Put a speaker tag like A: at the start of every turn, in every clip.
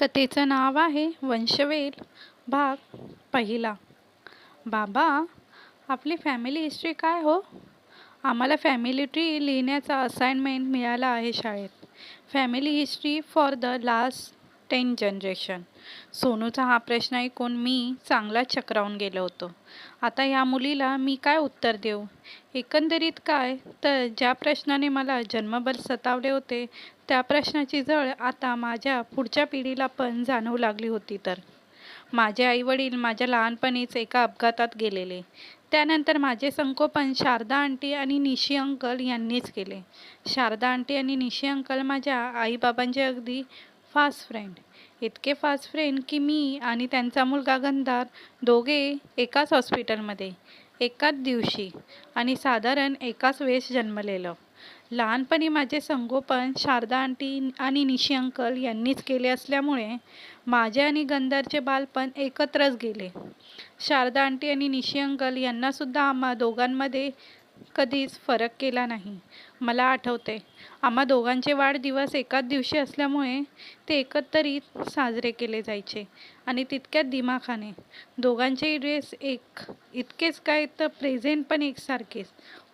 A: कथेचं नाव आहे वंशवेल भाग पहिला. बाबा आपली फॅमिली हिस्ट्री काय हो? आम्हाला फॅमिली ट्री लिहिण्याचा असाइनमेंट मिळाला आहे शाळेत. Family history for the last ten generation. सोनूचा हा प्रश्न ऐकून मी चांगलाच चक्रावून गेलो होतो. आता या मुलीला मी काय उत्तर देऊ? एकंदरीत काय? तर ज्या प्रश्नाने मला जन्मभर सतावले होते त्या प्रश्नाची जळ आता माझ्या पुढच्या पिढीला पण जाणवू लागली होती तर. माझे आईवडील माझ्या लहानपणीच एका अपघातात गेलेले. त्यानंतर माझे संकोपन शारदा आंटी आणि निशी अंकल यांनीच केले. शारदा आंटी आणि निशी अंकल माझ्या आईबाबांचे अगदी फास्ट फ्रेंड. इतके फास्ट फ्रेंड की मी आणि त्यांचा मुलगा गंधार दोघे एकाच हॉस्पिटलमध्ये एकाच दिवशी आणि साधारण एकाच वेळेस जन्मलेलं. लहानपणी माझे संगोपन शारदा आंटी आणि निशी अंकल यांनीच केले असल्यामुळे माझे आणि गंधारचे बालपण एकत्रच गेले. शारदा आंटी आणि निशी अंकल यांनासुद्धा आम्हा दोघांमध्ये कधीच फरक केला नाही. मला आठवते आम्हा दोघांचे वाढदिवस एकाच दिवशी असल्यामुळे ते एकत्रित साजरे केले जायचे आणि तितक्यात दिमाखाने. दोघांचेही ड्रेस एक इतकेच काय तर प्रेझेंट पण एकसारखेच.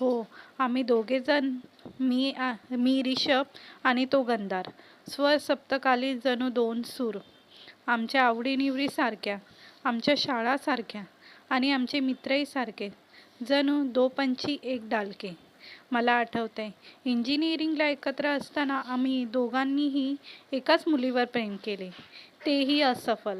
A: हो आम्ही दोघेजण मी आ मी रिषभ आणि तो गंधार. स्वर सप्तकाली जणू दोन सूर. आमच्या आवडीनिवडी सारख्या आमच्या शाळासारख्या आणि आमचे मित्रही सारखे. जणू दो पंछी एक डालके. मला आठवतंय इंजिनिअरिंगला एकत्र असताना आम्ही दोघांनीही एकाच मुलीवर प्रेम केले. तेही असफल.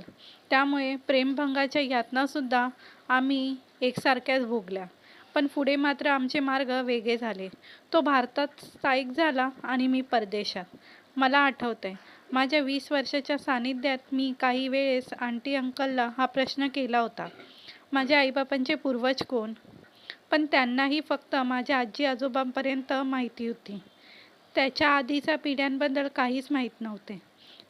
A: त्यामुळे प्रेमभंगाच्या यातनासुद्धा आम्ही एकसारख्याच भोगल्या. पण पुढे मात्र आमचे मार्ग वेगळे झाले. तो भारतात स्थायिक झाला आणि मी परदेशात. मला आठवतंय माझ्या वीस वर्षाच्या सान्निध्यात मी काही वेळेस आंटी अंकलला हा प्रश्न केला होता. माझ्या आईबापांचे पूर्वज कोण? पण त्यांनाही फक्त माझ्या आजी आजोबांपर्यंत माहिती होती. त्याच्या आधीच्या पिढ्यांबद्दल काहीच माहीत नव्हते.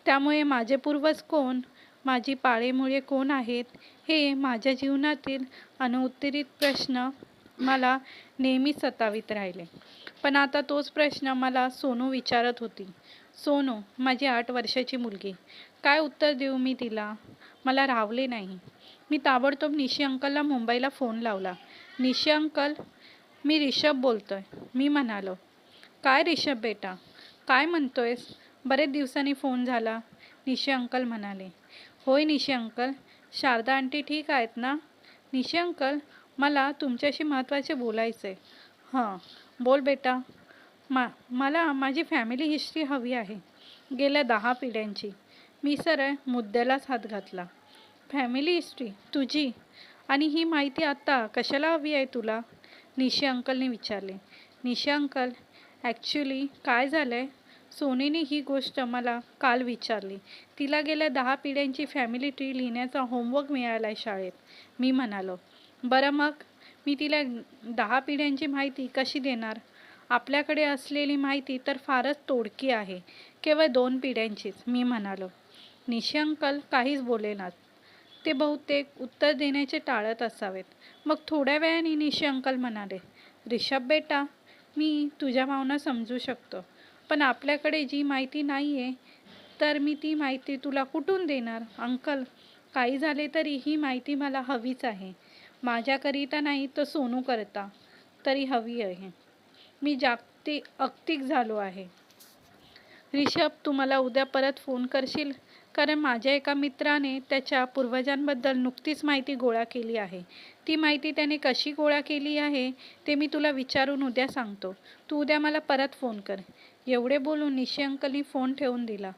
A: त्यामुळे माझे पूर्वज कोण? माझी पाळेमुळे कोण आहेत? हे माझ्या जीवनातील अनुत्तरित प्रश्न मला नेहमी सतावित राहिले. पण आता तोच प्रश्न मला सोनू विचारत होती. सोनू माझी आठ वर्षाची मुलगी. काय उत्तर देऊ मी तिला? मला रावले नाही. मी ताबडतोब निशी अंकलला मुंबईला फोन लावला. निशी अंकल मी रिषभ बोलतो आहे मी म्हणालो काय रिषभ बेटा? काय म्हणतो आहेस बरेच दिवसांनी फोन झाला. निशी अंकल म्हणाले होय निशी अंकल शारदा आंटी ठीक आहेत ना? निशी अंकल मला तुमच्याशी महत्त्वाचे बोलायचं आहे हां बोल बेटा. मा मला माझी फॅमिली हिस्ट्री हवी आहे. गेल्या दहा पिढ्यांची. मी सरळ मुद्द्यालाच हात घातला. Family history? तुझी? आणि ही माहिती आत्ता कशाला हवी आहे तुला? निशी अंकलने विचारले. निशा अंकल ॲक्च्युली काय झालं आहे सोनीने ही गोष्ट मला काल विचारली. तिला गेल्या दहा पिढ्यांची फॅमिली ट्री लिहिण्याचा होमवर्क मिळाला आहे शाळेत. मी म्हणालो बरं मग? मी तिला दहा पिढ्यांची माहिती कशी देणार? आपल्याकडे असलेली माहिती तर फारच तोडकी आहे. केवळ दोन पिढ्यांचीच. मी म्हणालो. निशी अंकल काहीच बोलेनात ते बहुतेक उत्तर देण्याचे टाळत असावेत. मग थोड्या वेळाने निशी अंकल म्हणाले रिषभ बेटा मी तुझ्या भावना समजू शकतो पण आपल्याकडे जी माहिती नाही आहे तर मी ती माहिती तुला कुठून देणार? अंकल काही झाले तरी ही माहिती मला हवीच आहे. माझ्याकरिता नाही तर सोनू करता तरी हवी आहे. मी जागतिक अक्तिक झालो आहे. रिषभ तू मला उद्या परत फोन करशील? कारण माझ्या एका मित्राने त्याच्या पूर्वजांबद्दल नुकतीच माहिती गोळा केली आहे. ती माहिती त्याने कशी गोळा केली आहे ते मी तुला विचारून उद्या सांगतो. तू उद्या मला परत फोन कर. एवढे बोलून निशी अंकलनी फोन ठेवून दिला.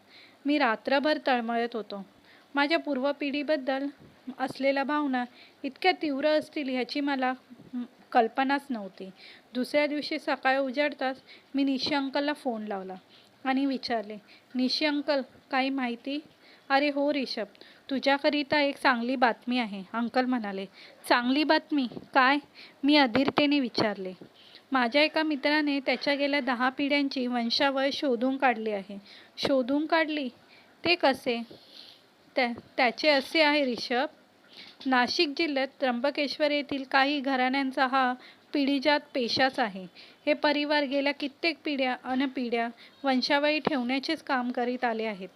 A: मी रात्रभर तळमळत होतो. माझ्या पूर्व पिढीबद्दल असलेल्या भावना इतक्या तीव्र असतील ह्याची मला कल्पनाच नव्हती. दुसऱ्या दिवशी सकाळी उजाडताच मी निशी अंकलला फोन लावला आणि विचारले निशी अंकल काही माहिती अरे हो रिषभ तुझ्याकरिता एक चांगली बातमी आहे अंकल म्हणाले. चांगली बातमी? काय? मी अधीरतेने विचारले. माझ्या एका मित्राने त्याच्या गेल्या दहा पिढ्यांची वंशावळ शोधून काढली आहे. शोधून काढली? ते कसे? त्या त्याचे असे आहे रिषभ. नाशिक जिल्ह्यात त्र्यंबकेश्वर येथील काही घराण्यांचा हा पिढीजात पेशाच आहे. हे परिवार गेल्या कित्येक पिढ्या अन पिढ्या वंशावळी ठेवण्याचेच काम करीत आले आहेत.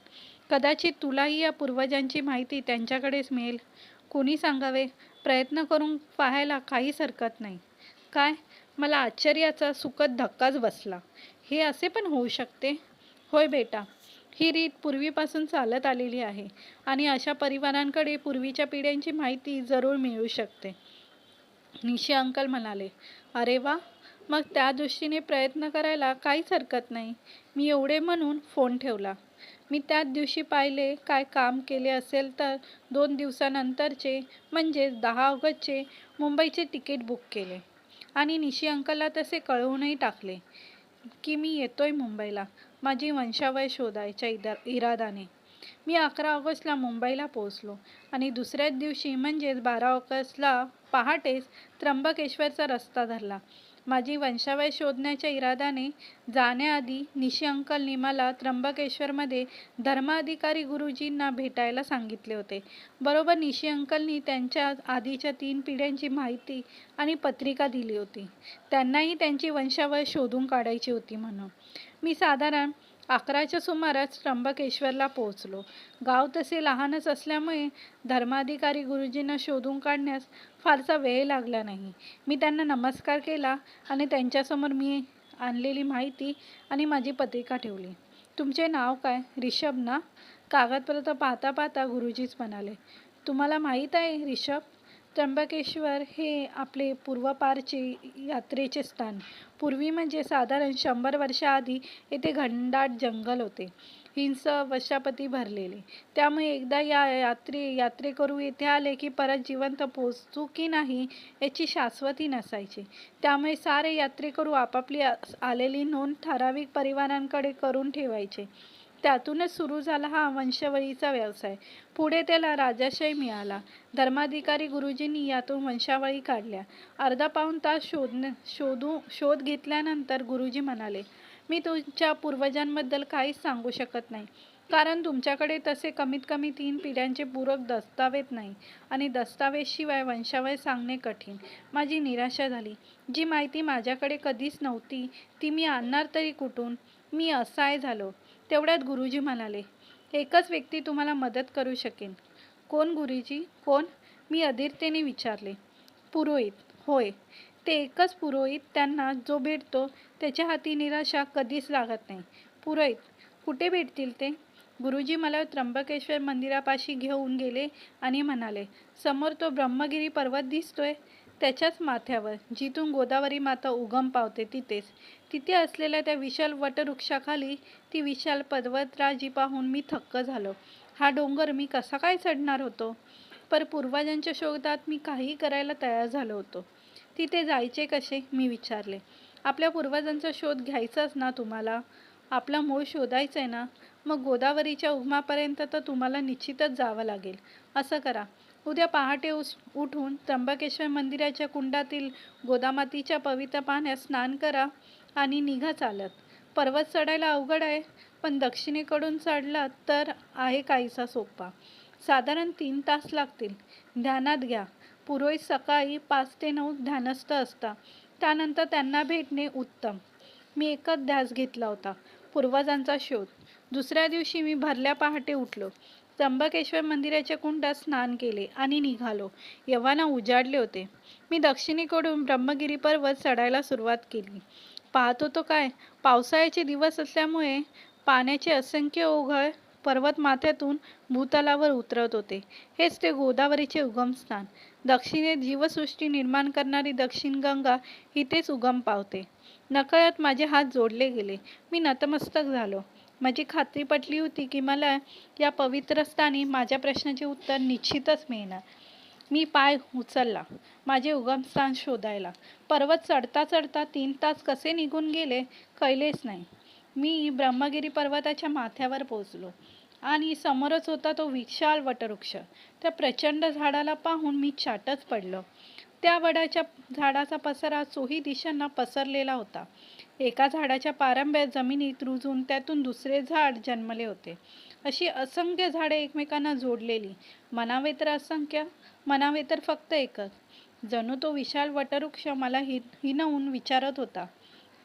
A: कदाचित तुलाही या पूर्वजांची माहिती त्यांच्याकडेच मिळेल. कोणी सांगावे? प्रयत्न करून पाहायला काहीच हरकत नाही. काय? मला आश्चर्याचा सुखद धक्काच बसला. हे असे पण होऊ शकते? होय बेटा. ही रीत पूर्वीपासून चालत आलेली आहे आणि अशा परिवारांकडे पूर्वीच्या पिढ्यांची माहिती जरूर मिळू शकते. निशी अंकल म्हणाले अरे वा! मग त्या दृष्टीने प्रयत्न करायला काहीच हरकत नाही. मी एवढे म्हणून फोन ठेवला. मी त्याच दिवशी पाहिले काय काम केले असेल तर दोन दिवसानंतरचे म्हणजेच दहा ऑगस्टचे मुंबईचे तिकीट बुक केले. आणि निशी अंकलला तसे कळवूनही टाकले की मी येतोय मुंबईला माझी वंशावय शोधायच्या इदा इरादाने. मी अकरा ऑगस्टला मुंबईला पोहोचलो आणि दुसऱ्याच दिवशी म्हणजेच बारा ऑगस्टला पहाटेच त्र्यंबकेश्वरचा रस्ता धरला. माझी वंशावळ शोधण्याच्या इरादाने जाण्याआधी निशी अंकलनी मला त्र्यंबकेश्वरमध्ये धर्माधिकारी गुरुजींना भेटायला सांगितले होते. बरोबर निशी अंकलनी त्यांच्या आधीच्या तीन पिढ्यांची माहिती आणि पत्रिका दिली होती. त्यांनाही त्यांची वंशावळ शोधून काढायची होती म्हणून. मी साधारण अकराच्या सुमारास त्र्यंबकेश्वरला पोहोचलो. गाव तसे लहानच असल्यामुळे धर्माधिकारी गुरुजींना शोधून काढण्यास फारसा वेळ लागला नाही. मी त्यांना नमस्कार केला आणि त्यांच्यासमोर मी आणलेली माहिती आणि माझी पत्रिका ठेवली. तुमचे नाव काय? रिषभ ना? कागदपत्र पाहता पाहता गुरुजीच म्हणाले. तुम्हाला माहीत आहे रिषभ? त्र्यंबकेश्वर हे आपले पूर्वपारचे यात्रेचे स्थान. पूर्वी म्हणजे साधारण शंभर वर्षाआधी येथे घनदाट जंगल होते. हिंस वशापती भरलेले. त्यामुळे एकदा या यात्रे यात्रेकरू येथे आले की परत जिवंत पोचू की नाही याची शाश्वती नसायची. त्यामुळे सारे यात्रेकरू आपापली आलेली नोंद ठराविक परिवारांकडे करून ठेवायचे. त्यातूनच सुरू झाला हा वंशावळीचा व्यवसाय. पुढे त्याला राजाशय मिळाला. धर्माधिकारी गुरुजींनी यातून वंशावळी काढल्या. अर्धा पाऊण तास शोधण्या शोधू शोध घेतल्यानंतर गुरुजी म्हणाले मी तुमच्या पूर्वजांबद्दल काहीच सांगू शकत नाही. कारण तुमच्याकडे तसे कमीत कमी तीन पिढ्यांचे पूरक दस्तावेज नाही आणि दस्तावेजशिवाय वंशावळ सांगणे कठीण. माझी निराशा झाली. जी माहिती माझ्याकडे कधीच नव्हती ती मी आणणार तरी कुठून? मी असहाय झालो. तेवढ्यात गुरुजी म्हणाले एकच व्यक्ती तुम्हाला मदत करू शकेन. कोण गुरुजी? कोण? मी अधीरतेने विचारले. पुरोहित. होय. ते एकच पुरोहित त्यांना जो भेटतो त्याच्या हाती निराशा कधीच लागत नाही. पुरोहित कुठे भेटतील ते? गुरुजी मला त्र्यंबकेश्वर मंदिरापाशी घेऊन गेले आणि म्हणाले समोर तो ब्रह्मगिरी पर्वत दिसतोय. त्याच्याच माथ्यावर जिथून गोदावरी माता उगम पावते तिथेच. तिथे असलेल्या त्या विशाल वटवृक्षाखाली ती विशाल पर्वतराजी पाहून मी थक्क झालो. हा डोंगर मी कसा काय चढणार होतो? पर पूर्वजांच्या शोधात मी काही करायला तयार झालो होतो. तिथे जायचे कसे? मी विचारले. आपल्या पूर्वजांचा शोध घ्यायचाच ना तुम्हाला? आपला मूळ शोधायचं आहे ना? मग गोदावरीच्या उगमापर्यंत तर तुम्हाला निश्चितच जावं लागेल. असं करा. उद्या पहाटे उस उठून त्र्यंबकेश्वर मंदिराच्या कुंडातील गोदामातीच्या पवित्र पाण्यात स्नान करा आणि निघा चालत. पर्वत चढायला अवघड आहे पण दक्षिणेकडून चढला तर आहे काहीसा सोपा. साधारण तीन तास लागतील. ध्यानात घ्या. पुरोहित सकाळी पाच ते नऊ ध्यानस्थ असता त्यानंतर त्यांना भेटणे उत्तम. मी एकच ध्यास घेतला होता पूर्वजांचा शोध. दुसऱ्या दिवशी मी भरल्या पहाटे उठलो. त्र्यंबकेश्वर मंदिराच्या कुंडात स्नान केले आणि निघालो. यव्हाना उजाडले होते. मी दक्षिणेकडून ब्रह्मगिरी पर्वत चढायला सुरुवात केली. पाहत होतो काय? पावसाळ्याचे दिवस असल्यामुळे पाण्याचे असंख्य ओघळ पर्वतमाथ्यातून भूतलावर उतरत होते. हेच ते गोदावरीचे उगमस्थान दक्षिणेत जीवसृष्टी निर्माण करणारी दक्षिण गंगा इथेच उगम पावते. नकळत माझे हात जोडले गेले. मी नतमस्तक झालो. माझी खात्री पटली होती की मला या पवित्र स्थानी माझ्या प्रश्नाचे उत्तर निश्चितच मिळणार. मी पाय उचलला. माझे उगमस्थान शोधायला. पर्वत चढता चढता तीन तास कसे निघून गेले कळलेच नाही. मी ब्रह्मगिरी पर्वताच्या माथ्यावर पोचलो आणि समोरच होता तो विशाल वटवृक्ष. त्या प्रचंड झाडाला पाहून मी चाटच पडलो. त्या वडाच्या झाडाचा पसरा चोही दिशांना पसरलेला होता. एका झाडाच्या पारंब्यात जमिनीत रुजून त्यातून दुसरे झाड जन्मले होते. अशी असंख्य झाडे एकमेकांना जोडलेली. मनावे तर असंख्य मनावे तर फक्त एकच. जणू तो विशाल वटवृक्ष मला हि हिनवून विचारत होता.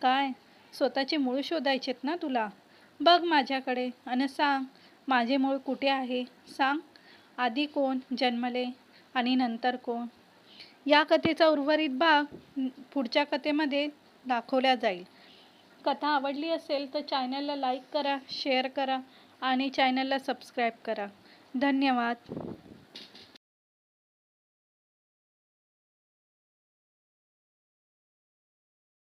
A: काय? स्वतःचे मूळ शोधायचेत ना तुला? बघ माझ्याकडे आणि सांग माझे मूळ कुठे आहे? सांग. आधी कोण जन्मले आणि नंतर कोण? या कथेचा उर्वरित भाग पुढच्या कथेमध्ये दाखवल्या जाईल. कथा आवडली असेल तर चॅनलला लाईक करा शेअर करा आणि चॅनलला सबस्क्राईब करा. धन्यवाद.